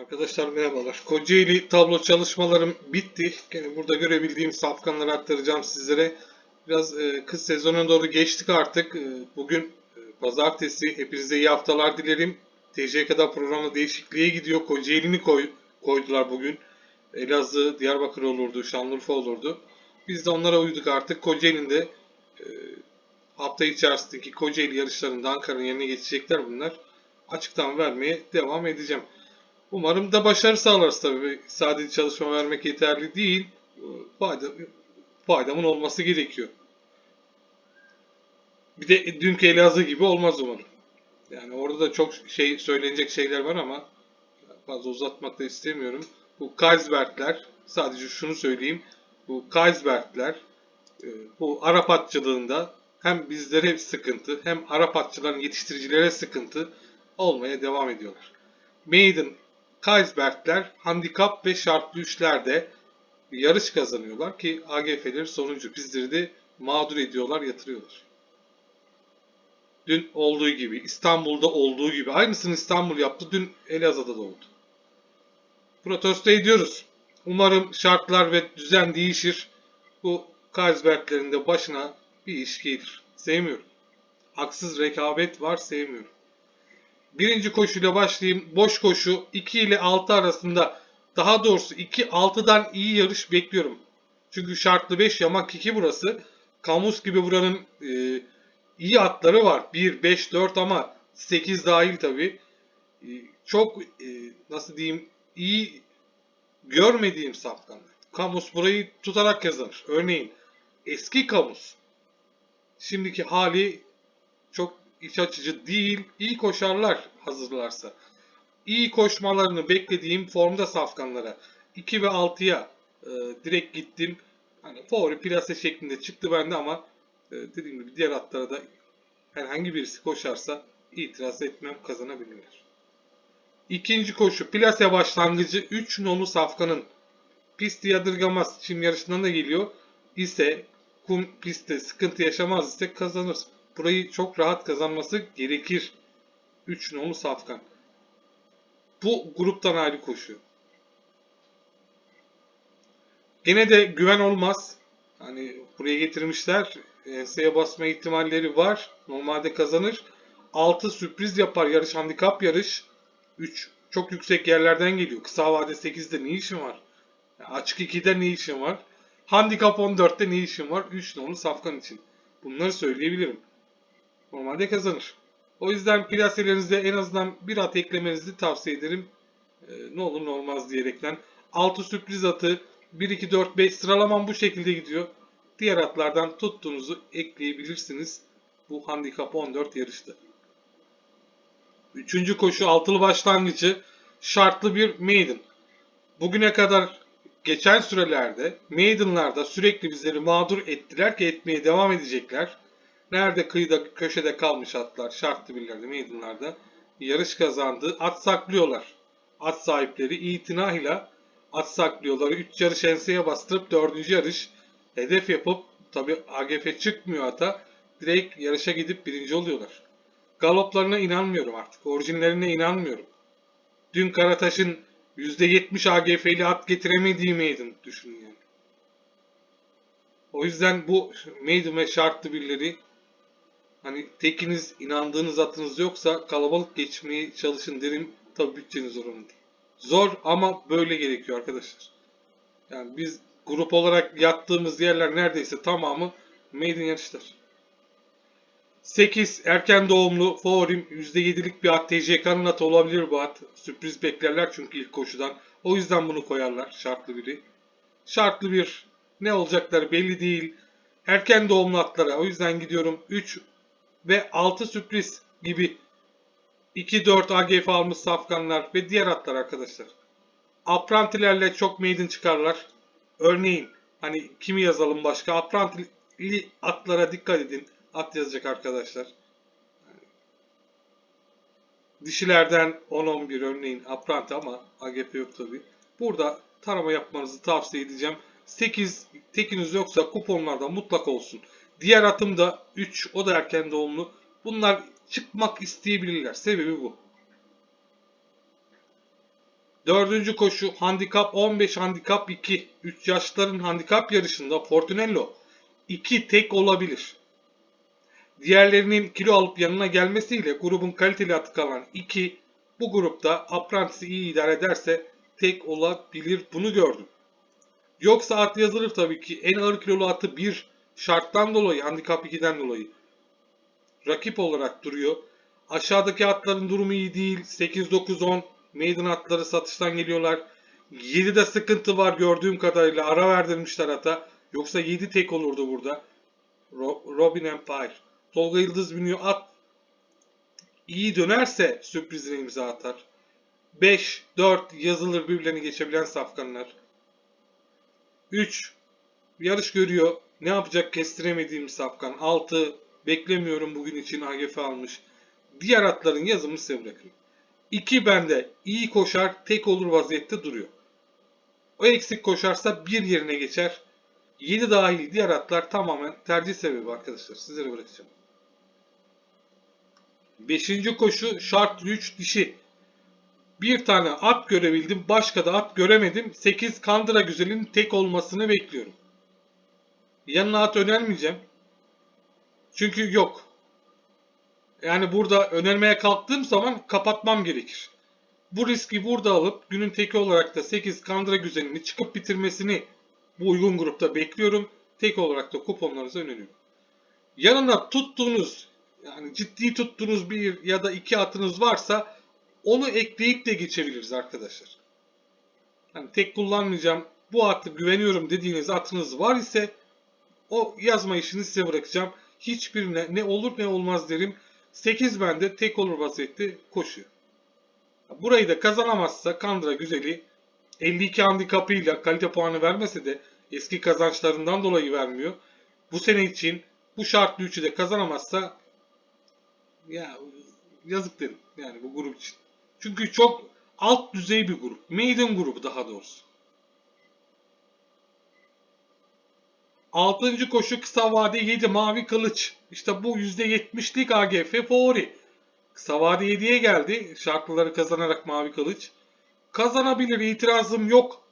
Arkadaşlar merhabalar. Kocaeli tablo çalışmalarım bitti. Gene burada görebildiğim safkanları aktaracağım sizlere. Biraz e, kış sezonuna doğru geçtik artık. E, bugün e, pazartesi. Hepinize iyi haftalar dilerim. TCK'da programı değişikliğe gidiyor. Kocaeli'ni koy, koydular bugün. Elazığ, Diyarbakır olurdu, Şanlıurfa olurdu. Biz de onlara uyduk artık. Kocaeli'nde e, hafta içerisindeki Kocaeli yarışlarında Ankara'nın yerine geçecekler bunlar. Açıktan vermeye devam edeceğim. Umarım da başarı sağlarız tabii. Sadece çalışma vermek yeterli değil. Fayda, faydamın olması gerekiyor. Bir de dünkü Elazığ gibi olmaz umarım. Yani orada da çok şey söylenecek şeyler var ama fazla uzatmak da istemiyorum. Bu Kaisbergler, sadece şunu söyleyeyim. Bu Kaisbergler, e, bu Arap atçılığında hem bizlere sıkıntı hem Arap atçıların yetiştiricilere sıkıntı olmaya devam ediyorlar. Maiden Kaisbergler handikap ve şartlı üçlerde yarış kazanıyorlar ki AGF'leri sonuncu. Bizleri de mağdur ediyorlar, yatırıyorlar. Dün olduğu gibi, İstanbul'da olduğu gibi. Aynısını İstanbul yaptı, dün Elazığ'da da oldu. Protesto ediyoruz. Umarım şartlar ve düzen değişir. Bu Kaisberglerin de başına bir iş gelir. Sevmiyorum. Haksız rekabet var, sevmiyorum. Birinci koşuyla başlayayım. Boş koşu 2 ile 6 arasında daha doğrusu 2-6'dan iyi yarış bekliyorum. Çünkü şartlı 5 yamak 2 burası. Kamus gibi buranın e, iyi atları var. 1, 5, 4 ama 8 dahil tabi. E, çok e, nasıl diyeyim iyi görmediğim safkanlar. Kamus burayı tutarak kazanır. Örneğin eski Kamus. Şimdiki hali çok iç açıcı değil. İyi koşarlar hazırlarsa. İyi koşmalarını beklediğim formda safkanlara 2 ve 6'ya e, direkt gittim. Hani favori plase şeklinde çıktı bende ama e, dediğim gibi diğer atlara da herhangi birisi koşarsa itiraz etmem kazanabilirler. İkinci koşu plase başlangıcı 3 nolu safkanın pisti yadırgamaz çim yarışından da geliyor ise kum pistte sıkıntı yaşamaz ise kazanır. Burayı çok rahat kazanması gerekir. 3 nolu safkan. Bu gruptan ayrı koşuyor. Gene de güven olmaz. Hani buraya getirmişler. Enseye basma ihtimalleri var. Normalde kazanır. 6 sürpriz yapar. Yarış handikap yarış. 3 çok yüksek yerlerden geliyor. Kısa vade 8'de ne işin var? Açık 2'de ne işin var? Handikap 14'te ne işin var? 3 nolu safkan için. Bunları söyleyebilirim. Normalde kazanır. O yüzden plaselerinizde en azından bir at eklemenizi tavsiye ederim. Ee, ne olur ne olmaz diyerekten. 6 sürpriz atı 1, 2, 4, 5 sıralamam bu şekilde gidiyor. Diğer atlardan tuttuğunuzu ekleyebilirsiniz. Bu handikap 14 yarışta. Üçüncü koşu altılı başlangıcı şartlı bir maiden. Bugüne kadar geçen sürelerde maidenlarda sürekli bizleri mağdur ettiler ki etmeye devam edecekler. Nerede kıyıda köşede kalmış atlar şartlı birlerde maidenlarda yarış kazandı. At saklıyorlar. At sahipleri itinayla at saklıyorlar. 3 yarış enseye bastırıp 4. yarış hedef yapıp tabi AGF çıkmıyor ata. Direkt yarışa gidip birinci oluyorlar. Galoplarına inanmıyorum artık. Orijinlerine inanmıyorum. Dün Karataş'ın %70 AGF'li at getiremediği maiden düşünün yani. O yüzden bu maiden ve şartlı birleri hani tekiniz inandığınız atınız yoksa kalabalık geçmeye çalışın derim. Tabi bütçeniz zorunda değil. Zor ama böyle gerekiyor arkadaşlar. Yani biz grup olarak yattığımız yerler neredeyse tamamı maiden yarışlar. 8 erken doğumlu favorim %7'lik bir at TCK'nın atı olabilir bu at. Sürpriz beklerler çünkü ilk koşudan. O yüzden bunu koyarlar şartlı biri. Şartlı bir ne olacakları belli değil. Erken doğumlu atlara o yüzden gidiyorum 3 ve 6 sürpriz gibi 2-4 AGF almış safkanlar ve diğer atlar arkadaşlar. Aprantilerle çok maiden çıkarlar. Örneğin hani kimi yazalım başka? Aprantili atlara dikkat edin. At yazacak arkadaşlar. Dişilerden 10-11 örneğin Apranti ama AGP yok tabi. Burada tarama yapmanızı tavsiye edeceğim. 8 tekiniz yoksa kuponlarda mutlak olsun. Diğer atım da 3 o da erken doğumlu. Bunlar çıkmak isteyebilirler. Sebebi bu. Dördüncü koşu handikap 15 handikap 2. 3 yaşların handikap yarışında Fortunello 2 tek olabilir. Diğerlerinin kilo alıp yanına gelmesiyle grubun kaliteli atı kalan 2 bu grupta Apprentice'i iyi idare ederse tek olabilir. Bunu gördüm. Yoksa at yazılır tabii ki. En ağır kilolu atı bir şarttan dolayı, handikap 2'den dolayı rakip olarak duruyor. Aşağıdaki atların durumu iyi değil. 8, 9, 10 maiden atları satıştan geliyorlar. 7'de sıkıntı var gördüğüm kadarıyla. Ara verdirmişler ata. Yoksa 7 tek olurdu burada. Ro- Robin Empire. Tolga Yıldız biniyor. At iyi dönerse sürprizine imza atar. 5, 4 yazılır birbirlerini geçebilen safkanlar. 3 yarış görüyor. Ne yapacak kestiremediğim safkan. 6 beklemiyorum bugün için AGF almış. Diğer atların yazımı size bırakırım. 2 bende iyi koşar tek olur vaziyette duruyor. O eksik koşarsa bir yerine geçer. 7 dahil diğer atlar tamamen tercih sebebi arkadaşlar. Sizlere bırakacağım. 5. koşu şartlı 3 dişi. Bir tane at görebildim. Başka da at göremedim. 8 Kandıra Güzel'in tek olmasını bekliyorum. Yanına at önermeyeceğim. Çünkü yok. Yani burada önermeye kalktığım zaman kapatmam gerekir. Bu riski burada alıp günün teki olarak da 8 Kandıra Güzel'ini çıkıp bitirmesini bu uygun grupta bekliyorum. Tek olarak da kuponlarınıza öneriyorum. Yanına tuttuğunuz yani ciddi tuttuğunuz bir ya da iki atınız varsa onu ekleyip de geçebiliriz arkadaşlar. Yani tek kullanmayacağım bu atı güveniyorum dediğiniz atınız var ise o yazma işini size bırakacağım. Hiçbirine ne olur ne olmaz derim. 8 bende tek olur vaziyette koşuyor. Burayı da kazanamazsa Kandıra Güzeli 52 handikapıyla kalite puanı vermese de eski kazançlarından dolayı vermiyor. Bu sene için bu şartlı 3'ü de kazanamazsa ya yazık derim yani bu grup için. Çünkü çok alt düzey bir grup. Maiden grubu daha doğrusu. Altıncı koşu kısa vade 7 mavi kılıç. İşte bu %70'lik AGF favori. Kısa vade 7'ye geldi. Şartlıları kazanarak mavi kılıç. Kazanabilir itirazım yok.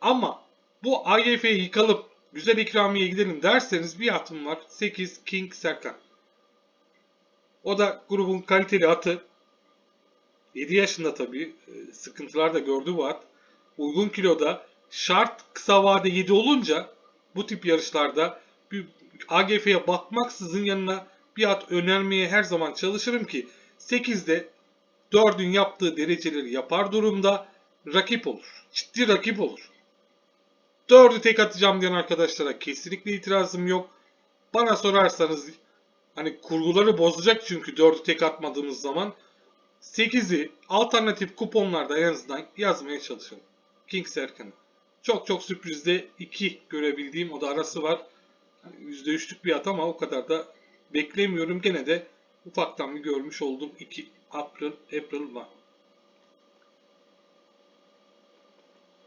Ama bu AGF'yi yıkalıp güzel ikramiye gidelim derseniz bir atım var. 8 King Serkan. O da grubun kaliteli atı. 7 yaşında tabii. e, Sıkıntılar da gördü bu at. Uygun kiloda şart kısa vade 7 olunca bu tip yarışlarda bir AGF'ye bakmaksızın yanına bir at önermeye her zaman çalışırım ki 8'de 4'ün yaptığı dereceleri yapar durumda rakip olur. Ciddi rakip olur. 4'ü tek atacağım diyen arkadaşlara kesinlikle itirazım yok. Bana sorarsanız hani kurguları bozacak çünkü 4'ü tek atmadığımız zaman 8'i alternatif kuponlarda en azından yazmaya çalışalım. King Serkan'ı. Çok çok sürprizde 2 görebildiğim o da arası var. Yani %3'lük bir at ama o kadar da beklemiyorum. Gene de ufaktan bir görmüş oldum. 2 April, April var.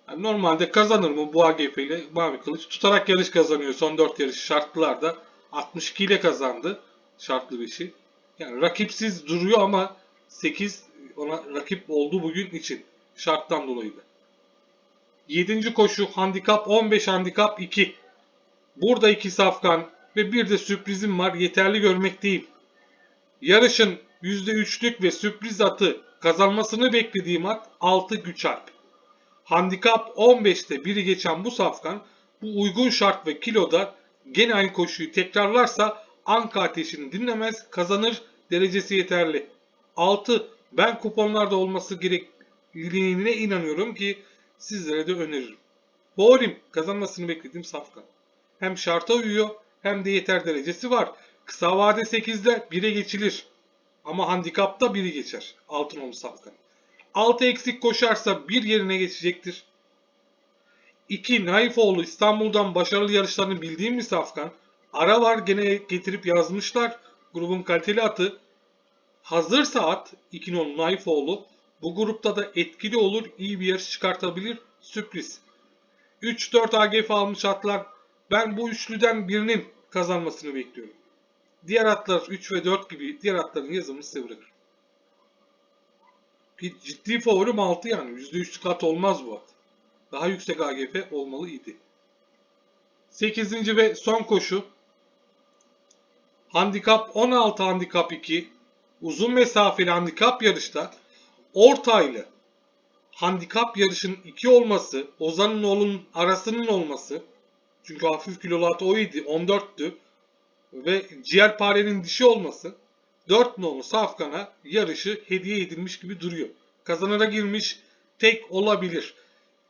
Yani normalde kazanır mı bu AGF ile Mavi Kılıç? Tutarak yarış kazanıyor. Son 4 yarış şartlılarda. 62 ile kazandı. Şartlı bir şey. Yani rakipsiz duruyor ama 8 ona rakip oldu bugün için. Şarttan dolayı da. 7. koşu handikap 15 handikap 2. Burada 2 safkan ve bir de sürprizim var. Yeterli görmek değil. Yarışın %3'lük ve sürpriz atı kazanmasını beklediğim at 6 güç alp. Handikap 15'te biri geçen bu safkan bu uygun şart ve kiloda gene aynı koşuyu tekrarlarsa Anka ateşini dinlemez kazanır derecesi yeterli. 6. Ben kuponlarda olması gerekliliğine inanıyorum ki sizlere de öneririm. Favorim kazanmasını beklediğim safkan. Hem şarta uyuyor hem de yeter derecesi var. Kısa vade 8'de 1'e geçilir. Ama handikapta biri geçer. Altın olmuş safkan. 6 eksik koşarsa bir yerine geçecektir. 2. Naifoğlu İstanbul'dan başarılı yarışlarını bildiğim bir safkan. Ara var gene getirip yazmışlar. Grubun kaliteli atı. Hazırsa at 2 nolu Naifoğlu bu grupta da etkili olur. iyi bir yarış çıkartabilir. Sürpriz. 3-4 AGF almış atlar. Ben bu üçlüden birinin kazanmasını bekliyorum. Diğer atlar 3 ve 4 gibi diğer atların yazımını size bırakırım. Ciddi favorim 6 yani. %3 kat olmaz bu at. Daha yüksek AGF olmalı idi. 8. ve son koşu. Handikap 16 handikap 2. Uzun mesafeli handikap yarışta ortaylı handikap yarışın 2 olması, Ozan'ın oğlunun arasının olması. Çünkü hafif kilolu at o idi, 14'tü. Ve ciğerparenin dişi olması 4 nolu Safkan'a yarışı hediye edilmiş gibi duruyor. Kazanara girmiş tek olabilir.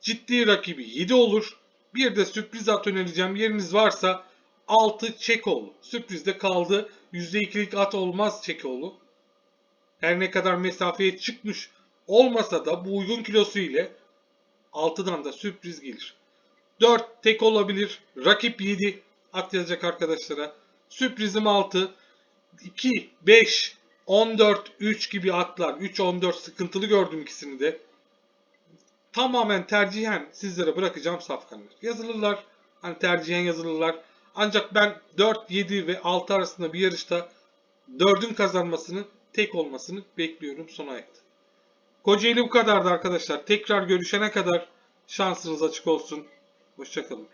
Ciddi rakibi 7 olur. Bir de sürpriz at önereceğim. Yeriniz varsa 6 Çekoğlu. Sürprizde kaldı. %2'lik at olmaz Çekoğlu. Her ne kadar mesafeye çıkmış olmasa da bu uygun kilosu ile 6'dan da sürpriz gelir. 4 tek olabilir. Rakip 7 at yazacak arkadaşlara. Sürprizim 6. 2, 5, 14, 3 gibi atlar. 3, 14 sıkıntılı gördüm ikisini de. Tamamen tercihen sizlere bırakacağım safkanlar. Yazılırlar. Hani tercihen yazılırlar. Ancak ben 4, 7 ve 6 arasında bir yarışta 4'ün kazanmasını, tek olmasını bekliyorum son ayakta. Kocaeli bu kadardı arkadaşlar. Tekrar görüşene kadar şansınız açık olsun. Hoşçakalın.